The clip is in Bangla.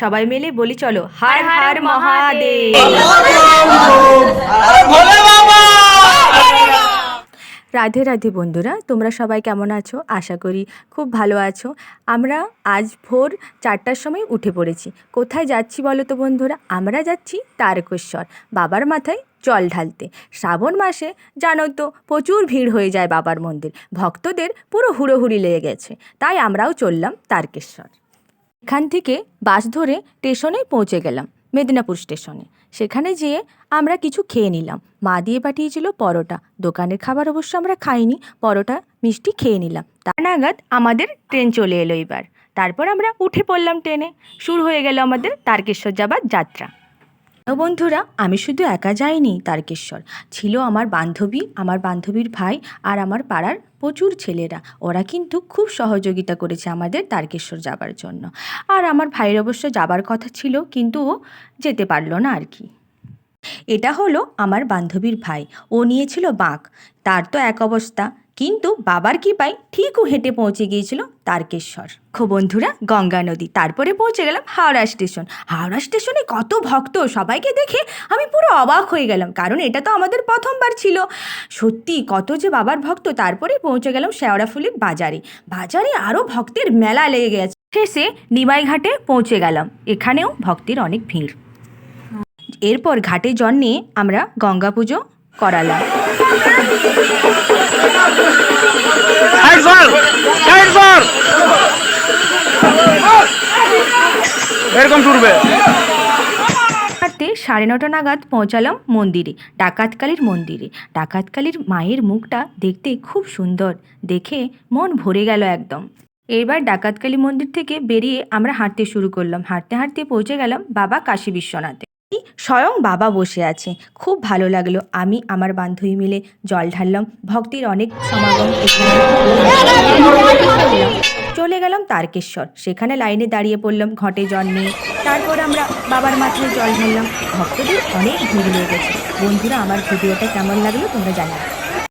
সবাই মিলে বলি চলো হার হার মহাদেব। রাধে রাধে বন্ধুরা তোমরা সবাই কেমন আছো? আশা করি খুব ভালো আছো। আমরা আজ ভোর চারটার সময় উঠে পড়েছি। কোথায় যাচ্ছি বলো তো বন্ধুরা? আমরা যাচ্ছি তারকেশ্বর বাবার মাথায় জল ঢালতে। শ্রাবণ মাসে জানো তো প্রচুর ভিড় হয়ে যায় বাবার মন্দির। ভক্তদের পুরো হুড়োহুড়ি লেগে গেছে। তাই আমরাও চললাম তারকেশ্বর। এখান থেকে বাস ধরে স্টেশনে পৌঁছে গেলাম, মেদিনীপুর স্টেশনে। সেখানে যেয়ে আমরা কিছু খেয়ে নিলাম। মা দিয়ে পাঠিয়েছিল পরোটা। দোকানের খাবার অবশ্য আমরা খাইনি, পরোটা, মিষ্টি খেয়ে নিলাম। তা নাগাদ আমাদের ট্রেন চলে এলো এবার। তারপর আমরা উঠে পড়লাম ট্রেনে। শুরু হয়ে গেল আমাদের তারকেশ্বর যাবার যাত্রা। বন্ধুরা, আমি শুধু একা যাইনি, তারকেশ্বর। ছিল আমার বান্ধবী, আমার বান্ধবীর ভাই আর আমার পাড়ার প্রচুর ছেলেরা। ওরা কিন্তু খুব সহযোগিতা করেছে আমাদের তারকেশ্বর যাবার জন্য। আর আমার ভাইয়ের অবশ্য যাবার কথা ছিল, কিন্তু ও যেতে পারল না আর কি। এটা হলো আমার বান্ধবীর ভাই। ও নিয়েছিল বাঁক তার তো এক অবস্থা। কিন্তু বাবার কৃপায় ঠিকও হেঁটে পৌঁছে গিয়েছিল তারকেশ্বর। খো বন্ধুরা, গঙ্গা নদী। তারপরে পৌঁছে গেলাম হাওড়া স্টেশন। হাওড়া স্টেশনে কত ভক্ত, সবাইকে দেখে আমি পুরো অবাক হয়ে গেলাম। কারণ এটা তো আমাদের প্রথমবার ছিল। সত্যি, কত যে বাবার ভক্ত। তারপরে পৌঁছে গেলাম শেওড়াফুলির বাজারে। বাজারে আরও ভক্তের মেলা লেগে গেছে। শেষে নিমাইঘাটে পৌঁছে গেলাম। এখানেও ভক্তের অনেক ভিড়। এরপর ঘাটে জল নিয়ে আমরা গঙ্গা পুজো করালাম। এরকম রাতে সাড়ে নটা নাগাদ পৌঁছালাম মন্দিরে ডাকাতকালীর মন্দিরে। ডাকাতকালীর মায়ের মুখটা দেখতে খুব সুন্দর দেখে মন ভরে গেল একদম। এবার ডাকাতকালী মন্দির থেকে বেরিয়ে আমরা হাঁটতে শুরু করলাম। হাঁটতে হাঁটতে পৌঁছে গেলাম বাবা কাশী বিশ্বনাথে। স্বয়ং বাবা বসে আছে। খুব ভালো লাগল। আমি, আমার বান্ধবী মিলে জল ঢাললাম। ভক্তির অনেক সমাগম চলে গেলাম তারকেশ্বর। সেখানে লাইনে দাঁড়িয়ে পড়লাম ঘটে জল নিয়ে তারপর আমরা বাবার মাথায় জল ঢাললাম। ভক্তদের অনেক ভিড় হয়ে গেছে বন্ধুরা, আমার ভিডিওটা কেমন লাগল তোমরা জানাবে।